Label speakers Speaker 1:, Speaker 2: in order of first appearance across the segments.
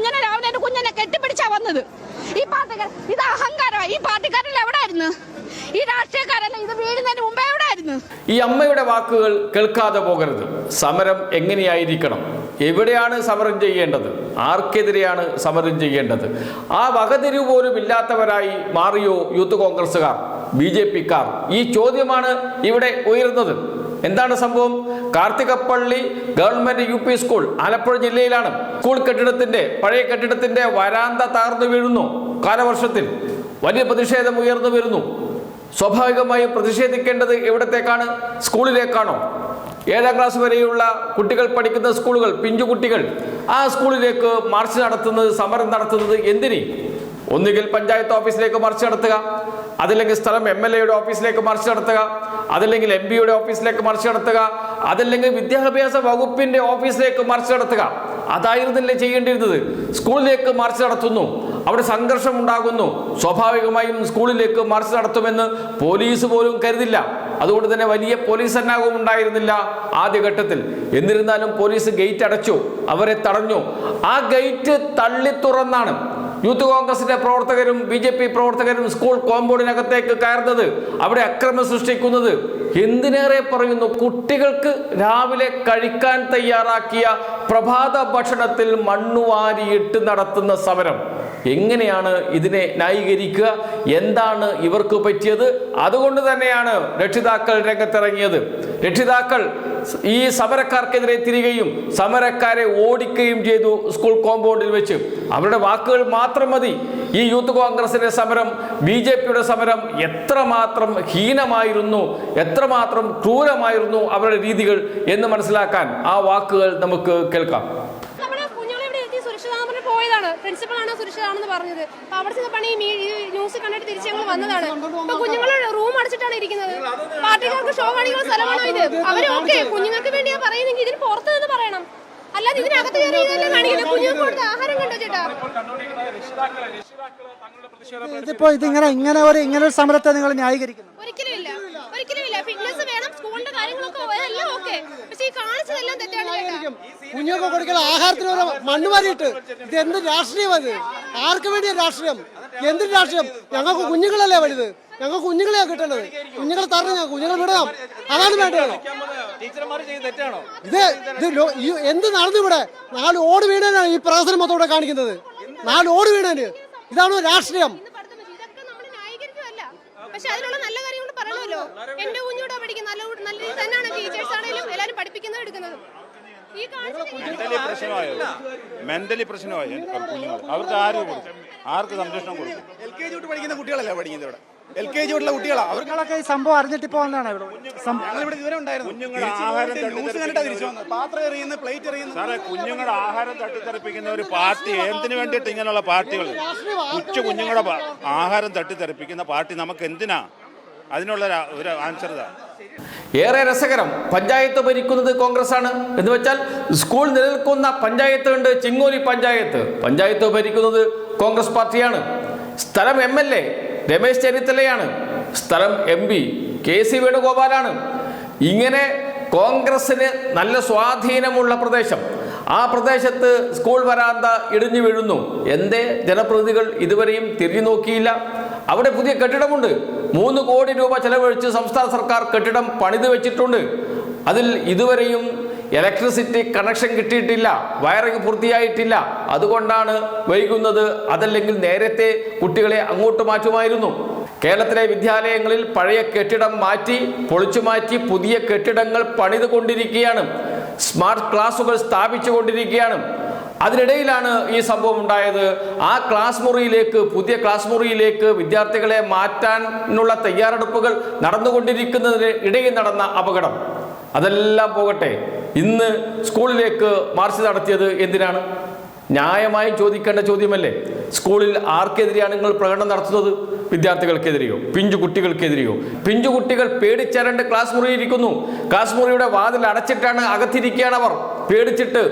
Speaker 1: കുഞ്ഞനെ രാവിലെ എന്റെ കുഞ്ഞനെ കെട്ടിപ്പിടിച്ചാ വന്നത്. ഈ പാർട്ടിക്കാർ ഇത് അഹങ്കാരമാണ് ഈ പാർട്ടിക്കാരെല്ലാം എവിടെയായിരുന്നു ഈ രാഷ്ട്രീയക്കാരല്ല ഇത് വീഴുന്നതിന് മുമ്പേ എവിടെയായിരുന്നു
Speaker 2: ഈ അമ്മയുടെ വാക്കുകൾ കേൾക്കാതെ പോകരുത്. സമരം എങ്ങനെയായിരിക്കണം? എവിടെയാണ് സമരം ചെയ്യേണ്ടത്? ആർക്കെതിരെയാണ് സമരം ചെയ്യേണ്ടത്? ആ വകതിരിവ് പോലും ഇല്ലാത്തവരായി മാറിയോ യൂത്ത് കോൺഗ്രസ്സുകാർ ബി ജെ പിക്കാർ? ഈ ചോദ്യമാണ് ഇവിടെ ഉയരുന്നത്. എന്താണ് സംഭവം? Karthikappally government U P school Alappuzha ജില്ലയിലാണ്. സ്കൂൾ കെട്ടിടത്തിന്റെ പഴയ കെട്ടിടത്തിന്റെ വരാന്ത താർന്നു വീഴുന്നു. കാലവർഷത്തിൽ വലിയ പ്രതിഷേധം ഉയർന്നു വരുന്നു. സ്വാഭാവികമായി പ്രതിഷേധിക്കേണ്ടത് എവിടത്തേക്കാണ്? സ്കൂളിലേക്കാണോ? ഏഴാം ക്ലാസ് വരെയുള്ള കുട്ടികൾ പഠിക്കുന്ന സ്കൂളുകൾ പിഞ്ചു കുട്ടികൾ ആ സ്കൂളിലേക്ക് മാർച്ച് നടത്തുന്നത് സമരം നടത്തുന്നത് എന്തിന്? ഒന്നുകിൽ പഞ്ചായത്ത് ഓഫീസിലേക്ക് മറിച്ച് നടത്തുക അതല്ലെങ്കിൽ സ്ഥലം എം എൽ എയുടെ ഓഫീസിലേക്ക് മറിച്ച് നടത്തുക അതല്ലെങ്കിൽ എം പിയുടെ ഓഫീസിലേക്ക് മറിച്ച് നടത്തുക അതല്ലെങ്കിൽ വിദ്യാഭ്യാസ വകുപ്പിന്റെ ഓഫീസിലേക്ക് മറിച്ച് നടത്തുക. അതായിരുന്നില്ലേ ചെയ്യേണ്ടിയിരുന്നത്? സ്കൂളിലേക്ക് മറിച്ച് നടത്തുന്നു. അവിടെ സംഘർഷം ഉണ്ടാകുന്നു. സ്വാഭാവികമായും സ്കൂളിലേക്ക് മറിച്ച് നടത്തുമെന്ന് പോലീസ് പോലും കരുതില്ല. അതുകൊണ്ട് തന്നെ വലിയ പോലീസ് സന്നാഹവും ഉണ്ടായിരുന്നില്ല ആദ്യഘട്ടത്തിൽ. എന്നിരുന്നാലും പോലീസ് ഗേറ്റ് അടച്ചു. അവരെ തടഞ്ഞു. ആ ഗേറ്റ് തള്ളി തുറന്നാണ്. യൂത്ത് കോൺഗ്രസിന്റെ പ്രവർത്തകരും ബി ജെ പി പ്രവർത്തകരും സ്കൂൾ കോമ്പൗണ്ടിനകത്തേക്ക് കയറുന്നത് അവിടെ അക്രമം സൃഷ്ടിക്കുന്നത്. എന്തിനേറെ പറയുന്നു? കുട്ടികൾക്ക് രാവിലെ കഴിക്കാൻ തയ്യാറാക്കിയ പ്രഭാത ഭക്ഷണത്തിൽ മണ്ണുവാരിയിട്ട് നടത്തുന്ന സമരം. എങ്ങനെയാണ് ഇതിനെ ന്യായീകരിക്കുക? എന്താണ് ഇവർക്ക് പറ്റിയത്? അതുകൊണ്ട് തന്നെയാണ് രക്ഷിതാക്കൾ രംഗത്തിറങ്ങിയത്. രക്ഷിതാക്കൾ ഈ സമരക്കാർക്കെതിരെ തിരികെയും സമരക്കാരെ ഓടിക്കുകയും ചെയ്തു സ്കൂൾ കോമ്പൗണ്ടിൽ വെച്ച്. അവരുടെ വാക്കുകൾ മാത്രം മതി. ഈ യൂത്ത് കോൺഗ്രസിന്റെ സമരം ബി ജെ പിയുടെ സമരം എത്രമാത്രം ഹീനമായിരുന്നു എത്രമാത്രം ക്രൂരമായിരുന്നു അവരുടെ രീതികൾ എന്ന് മനസ്സിലാക്കാൻ ആ വാക്കുകൾ നമുക്ക് കേൾക്കാം
Speaker 3: നമ്മുടെ കുഞ്ഞുങ്ങളെ ഇവിടെ എത്തി സുരക്ഷിതാമത്തിന് പോയതാണ്. പ്രിൻസിപ്പളാണ് സുരക്ഷിതാണെന്ന് പറഞ്ഞത്. അപ്പൊ അവിടെ ചെന്നപ്പോൾ ഈ ന്യൂസ് കണ്ടിട്ട് തിരിച്ച് ഞങ്ങൾ വന്നതാണ്. ഇപ്പൊ കുഞ്ഞുങ്ങൾ റൂം അടച്ചിട്ടാണ് ഇരിക്കുന്നത്. പാർട്ടിക്കാർക്ക് ഷോ കാണിക്കുന്ന സ്ഥലമാണോ ഇത്? അവർ ഓക്കെ കുഞ്ഞുങ്ങൾക്ക് വേണ്ടിയാ പറയുന്നെങ്കിൽ ഇതിന് പുറത്ത് നിന്ന് പറയണം. അല്ലാതെ ഇതിനകത്ത് കയറി ഇതല്ലേ കാണിക്കുന്നത് കുഞ്ഞുങ്ങൾക്ക് കൊടുത്ത ആഹാരം കണ്ടോ ചേട്ടാ?
Speaker 4: ഇതിപ്പോ ഇതിങ്ങനെ ഇങ്ങനെ ഒരു ഇങ്ങനെ ഒരു സമരത്തെ നിങ്ങൾ ന്യായീകരിക്കുന്നു.
Speaker 3: ഒരിക്കലും ഇല്ല ഒരിക്കലും ഇല്ല ഫിറ്റ്നസ് വേണം സ്കൂളിന്റെ കാര്യങ്ങളൊക്കെ എല്ലാം ഓക്കെ. പക്ഷെ ഈ കാണിച്ചതെല്ലാം തെറ്റാണ് കേട്ടോ.
Speaker 4: കുഞ്ഞുങ്ങൾക്ക് കൊടുക്കുന്ന ആഹാരത്തിന് മണ്ണ് മാറിയിട്ട് ഇത് എന്ത് രാഷ്ട്രീയം അത്? ആർക്ക് വേണ്ടിയ രാഷ്ട്രീയം? എന്ത് രാഷ്ട്രീയം? ഞങ്ങൾക്ക് കുഞ്ഞുങ്ങളല്ലേ വലുത്. ഞങ്ങൾക്ക് കുഞ്ഞുങ്ങളെയാ കിട്ടേണ്ടത്. കുഞ്ഞുങ്ങളെ തരണം ഞങ്ങൾ കുഞ്ഞുങ്ങളെ വിടാം അതാണ് വേണ്ടത്.
Speaker 5: ടീച്ചർമാർ ചെയ്ത് തെറ്റാണോ?
Speaker 4: ഇത് ഇത് എന്ത് നടന്നു ഇവിടെ നാല് ഓട് വീണാണ് ഈ പ്രവർത്തനം മൊത്തം ഇവിടെ കാണിക്കുന്നത്. നാല് ഓട് വീണാന്. ഇതാണോ രാഷ്ട്രീയം.
Speaker 3: പക്ഷെ അതിനുള്ള നല്ല കാര്യങ്ങൾ പറയണമല്ലോ. എന്റെ കുഞ്ഞൂടെ പഠിക്കും നല്ല നല്ല രീതി തന്നെയാണ് ടീച്ചേഴ്സ് ആണെങ്കിലും എല്ലാവരും പഠിപ്പിക്കുന്നത് എടുക്കുന്നതും. ഈ
Speaker 5: മെന്റലി പ്രശ്നമായോ? മെന്റലി പ്രശ്നമായോ? കുഞ്ഞുങ്ങൾ അവർക്ക് ആരും കൊടുക്കും? ആർക്ക് സംരക്ഷണം കൊടുക്കും?
Speaker 6: എൽ കെ ജി തൊട്ട് പഠിക്കുന്ന കുട്ടികളല്ല പഠിക്കുന്നത് ഇവിടെ? എൽ കെ ജി ഉള്ള കുട്ടികളാ.
Speaker 4: അവർക്കൊക്കെ ഈ സംഭവം അറിഞ്ഞിട്ട് ഇപ്പൊ വന്നതാണ് ഇവിടെ. സം-
Speaker 6: ഞങ്ങൾ ഇവിടെ ഇതുവരെ ഉണ്ടായിരുന്നു.
Speaker 5: കുഞ്ഞുങ്ങൾ ആഹാരം
Speaker 6: ന്യൂസ് കണ്ടിട്ടാ തിരിച്ചു വന്നത്. പാത്രം എറിയുന്നു പ്ലേറ്റ് എറിയുന്നു.
Speaker 5: സാറേ കുഞ്ഞുങ്ങളുടെ ആഹാരം തട്ടിത്തെറിപ്പിക്കുന്ന ഒരു പാർട്ടി എന്തിനു വേണ്ടിയിട്ട് ഇങ്ങനെയുള്ള പാർട്ടികൾ? ഉച്ച കുഞ്ഞുങ്ങളുടെ ആഹാരം തട്ടിത്തെറിപ്പിക്കുന്ന പാർട്ടി നമുക്ക് എന്തിനാ? അതിനുള്ള ഒരു- ആൻസർ ഇതാ.
Speaker 2: ഏറെ രസകരം പഞ്ചായത്ത് ഭരിക്കുന്നത് കോൺഗ്രസ് ആണ് എന്ന് വെച്ചാൽ സ്കൂൾ നിലനിൽക്കുന്ന പഞ്ചായത്ത് ഉണ്ട് ചിങ്ങോലി പഞ്ചായത്ത്. പഞ്ചായത്ത് ഭരിക്കുന്നത് കോൺഗ്രസ് പാർട്ടിയാണ്. സ്ഥലം എം എൽ എ രമേശ് ചെന്നിത്തലയാണ്. സ്ഥലം എം പി. കെ സി വേണുഗോപാലാണ്. ഇങ്ങനെ കോൺഗ്രസിന് നല്ല സ്വാധീനമുള്ള പ്രദേശം. ആ പ്രദേശത്ത് സ്കൂൾ വരാന്ത ഇടിഞ്ഞു വീഴുന്നു. എന്തേ? ജനപ്രതിനിധികൾ ഇതുവരെയും തിരിഞ്ഞു നോക്കിയില്ല. അവിടെ പുതിയ കെട്ടിടമുണ്ട്. മൂന്ന് കോടി രൂപ ചെലവഴിച്ച് സംസ്ഥാന സർക്കാർ കെട്ടിടം പണിത് വെച്ചിട്ടുണ്ട്. അതിൽ ഇതുവരെയും ഇലക്ട്രിസിറ്റി കണക്ഷൻ കിട്ടിയിട്ടില്ല വയറിംഗ് പൂർത്തിയായിട്ടില്ല. അതുകൊണ്ടാണ് വൈകുന്നത് അതല്ലെങ്കിൽ നേരത്തെ കുട്ടികളെ അങ്ങോട്ട് മാറ്റുമായിരുന്നു. കേരളത്തിലെ വിദ്യാലയങ്ങളിൽ പഴയ കെട്ടിടം മാറ്റി പൊളിച്ചു മാറ്റി പുതിയ കെട്ടിടങ്ങൾ പണിതുകൊണ്ടിരിക്കുകയാണ്. സ്മാർട്ട് ക്ലാസുകൾ സ്ഥാപിച്ചു കൊണ്ടിരിക്കുകയാണ് അതിനിടയിലാണ് ഈ സംഭവം ഉണ്ടായത്. ആ ക്ലാസ് മുറിയിലേക്ക് പുതിയ ക്ലാസ് മുറിയിലേക്ക് വിദ്യാർത്ഥികളെ മാറ്റാനുള്ള തയ്യാറെടുപ്പുകൾ നടന്നുകൊണ്ടിരിക്കുന്നതിന് ഇടയിൽ നടന്ന അപകടം. അതെല്ലാം പോകട്ടെ. ഇന്ന് സ്കൂളിലേക്ക് മാർച്ച് നടത്തിയത് എന്തിനാണ്? ന്യായമായും ചോദിക്കേണ്ട ചോദ്യമല്ലേ? സ്കൂളിൽ ആർക്കെതിരെയാണ് നിങ്ങൾ പ്രകടനം നടത്തുന്നത്? വിദ്യാർത്ഥികൾക്കെതിരെയോ? പിഞ്ചു കുട്ടികൾക്കെതിരെയോ? പിഞ്ചു കുട്ടികൾ പേടിച്ചരണ്ട് ക്ലാസ് മുറിയിൽ ഇരിക്കുന്നു. ക്ലാസ് മുറിയുടെ വാതിൽ അടച്ചിട്ടാണ് അകത്തിരിക്കുകയാണ് അവർ. പേടിച്ചിട്ട്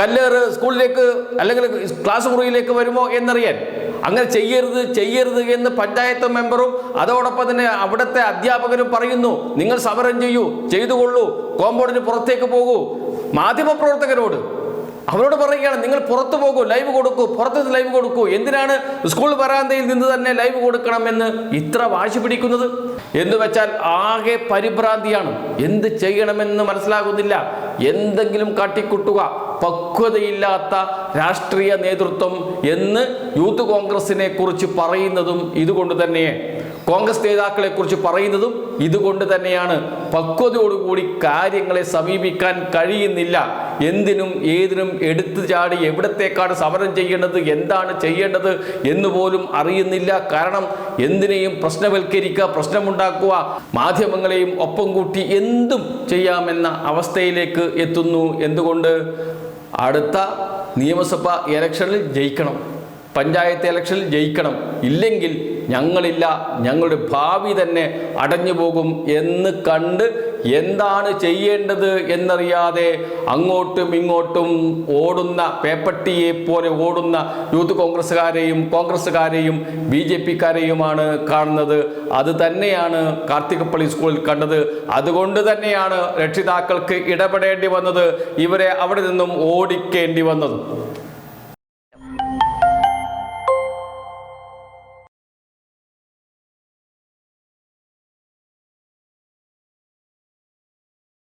Speaker 2: കല്ലേറ് സ്കൂളിലേക്ക് അല്ലെങ്കിൽ ക്ലാസ് മുറിയിലേക്ക് വരുമോ എന്നറിയാൻ അങ്ങനെ ചെയ്യരുത് ചെയ്യരുത് എന്ന് പഞ്ചായത്ത് മെമ്പറും അതോടൊപ്പം തന്നെ അവിടുത്തെ അധ്യാപകരും പറയുന്നു. നിങ്ങൾ സമരം ചെയ്യൂ ചെയ്തുകൊള്ളൂ കോമ്പൗണ്ടിന് പുറത്തേക്ക് പോകൂ. മാധ്യമപ്രവർത്തകരോട് അവരോട് പറയുകയാണ് നിങ്ങൾ പുറത്തു പോകൂ ലൈവ് കൊടുക്കൂ പുറത്ത് ലൈവ് കൊടുക്കൂ. എന്തിനാണ് സ്കൂൾ വരാന്തയിൽ നിന്ന് തന്നെ ലൈവ് കൊടുക്കണമെന്ന് ഇത്ര വാശി പിടിക്കുന്നത്? എന്ന് വെച്ചാൽ ആകെ പരിഭ്രാന്തിയാണ്. എന്ത് ചെയ്യണമെന്ന് മനസ്സിലാകുന്നില്ല. എന്തെങ്കിലും കാട്ടിക്കുട്ടുക പക്വതയില്ലാത്ത രാഷ്ട്രീയ നേതൃത്വം എന്ന് യൂത്ത് കോൺഗ്രസിനെ കുറിച്ച് പറയുന്നതും ഇതുകൊണ്ട് തന്നെ കോൺഗ്രസ് നേതാക്കളെ കുറിച്ച് പറയുന്നതും ഇതുകൊണ്ട് തന്നെയാണ്. പക്വതയോടുകൂടി കാര്യങ്ങളെ സമീപിക്കാൻ കഴിയുന്നില്ല. എന്തിനും ഏതിനും എടുത്തു ചാടി എവിടത്തേക്കാണ് സമരം ചെയ്യേണ്ടത് എന്താണ് ചെയ്യേണ്ടത് എന്ന് പോലും അറിയുന്നില്ല. കാരണം എന്തിനേയും പ്രശ്നവൽക്കരിക്കുക പ്രശ്നമുണ്ടാക്കുക മാധ്യമങ്ങളെയും ഒപ്പം കൂട്ടി എന്തും ചെയ്യാമെന്ന അവസ്ഥയിലേക്ക് എത്തുന്നു. എന്തുകൊണ്ട്? അടുത്ത നിയമസഭാ ഇലക്ഷനിൽ ജയിക്കണം. പഞ്ചായത്ത് ഇലക്ഷനിൽ ജയിക്കണം. ഇല്ലെങ്കിൽ ഞങ്ങളില്ല ഞങ്ങളുടെ ഭാവി തന്നെ അടഞ്ഞു പോകും എന്ന് കണ്ട് എന്താണ് ചെയ്യേണ്ടത് എന്നറിയാതെ അങ്ങോട്ടും ഇങ്ങോട്ടും ഓടുന്ന പേപ്പട്ടിയെ പോലെ ഓടുന്ന യൂത്ത് കോൺഗ്രസ്സുകാരെയും കോൺഗ്രസ്സുകാരെയും ബി ജെ പിക്കാരെയുമാണ് കാണുന്നത്. അത് തന്നെയാണ് കാർത്തികപ്പള്ളി സ്കൂളിൽ കണ്ടത്. അതുകൊണ്ട് തന്നെയാണ് രക്ഷിതാക്കൾക്ക് ഇടപെടേണ്ടി വന്നത്. ഇവരെ അവിടെ നിന്നും ഓടിക്കേണ്ടി വന്നത്.